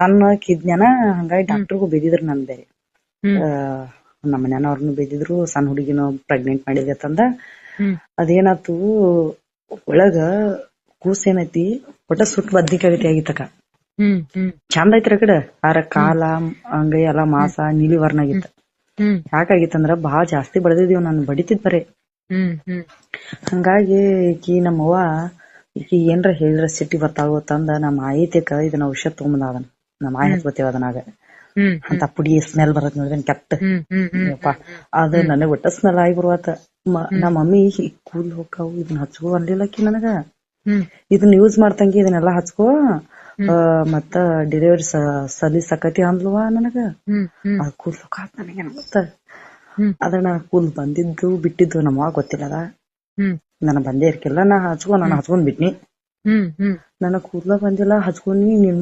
ಸಣ್ಣ ಕಿದ್ನ್ಯಾನ ಹಂಗಾಗಿ ಡಾಕ್ಟರ್ಗೂ ಬಿದ್ದಿದ್ರು ನನ್ ಬೇರೆ. ನಮ್ಮ ಮನ್ಯಾನವ್ರನ್ನು ಬಿದ್ದಿದ್ರು ಸಣ್ಣ ಹುಡುಗಿನೂ ಪ್ರೆಗ್ನೆಂಟ್ ಮಾಡಿದತ್ತಂದ. ಅದೇನಾತು ಒಳಗ ಕೂಸ್ ಏನೈತಿ ಒಟ್ಟ ಸುಟ್ಟು ಬದ್ನಿಕಾಗತಿ ಆಗಿತ್ತಕ ಚಂದ ಐತ್ರ ಕಡೆ. ಆರ ಕಾಲ ಅಂಗೈ ಎಲ್ಲ ಮಾಸ ನೀಲಿ ವರ್ಣ ಆಗಿತ್ತ. ಯಾಕಾಗಿತ್ತಂದ್ರ ಬಾಳ ಜಾಸ್ತಿ ಬೆಳೆದಿದೀವ್ ನಾನು ಬಡಿತಿದ್ ಬರೇ. ಹಂಗಾಗಿ ಈಕಿ ನಮ್ಮವ್ವ ಈಕಿ ಏನ್ರ ಹೇಳಿದ್ರ ಸಿಟ್ಟಿ ಬರ್ತಾವ ತಂದ ನಮ್ಮ ಆಯಿತಿಕ ಇದನ್ನ ಔಷಧ ತಗೊಂಬಂದ ಅದನ್ನ. ನಮ್ಮ ಆಯಿ ಹಚ್ಕೋತೇವ ಅದನ್ನಾಗ. ಹ್ಮ್ ಅಂತ ಪುಡಿ ಸ್ಮೆಲ್ ಬರತ್ ನೋಡಿದ್ರೆ ಕೆಟ್ಟ. ಅದ ನನಗ್ ಒಟ್ಟ ಸ್ಮೆಲ್ ಆಗಿ ಬರುವತ್ತ. ನಮ್ಮ ಮಮ್ಮಿ ಕೂಲ್ ಹೋಗ್ತಾವು ಇದನ್ನ ಹಚ್ಕೋ ಅನ್ಲಿಲ್ಲಕಿ ನನಗ. ಇದನ್ನ ಯೂಸ್ ಮಾಡ್ತಂಗಿ ಇದನ್ನೆಲ್ಲಾ ಹಚ್ಕೋ. ಮತ್ತ ಡೆಲಿವರಿ ಸಲಿ ಸಕತಿ ಅಂದ್ಲವಾ ನನಗ. ಅದ್ ಕೂಲ್ ಹೋಗಾತ್ ನನಗೆ ಮತ್ತ ಹ್ಮ್. ಅದನ್ನ ಕೂಲ್ ಬಂದಿದ್ದು ಬಿಟ್ಟಿದ್ದು ನಮ್ಮ ಗೊತ್ತಿಲ್ಲ ಅದ ನನಗ್ ಬಂದೇ ಇರ್ಕಿಲ್ಲ. ನಾ ಹಚ್ಕೊ ನಾನು ಹಚ್ಕೊಂಡ್ ಬಿಟ್ನಿ ನನಗ್ ಕೂದ್ಲ ಬಂದಿಲ್ಲ. ಹಚ್ಕೊಂಡಿ ನಿನ್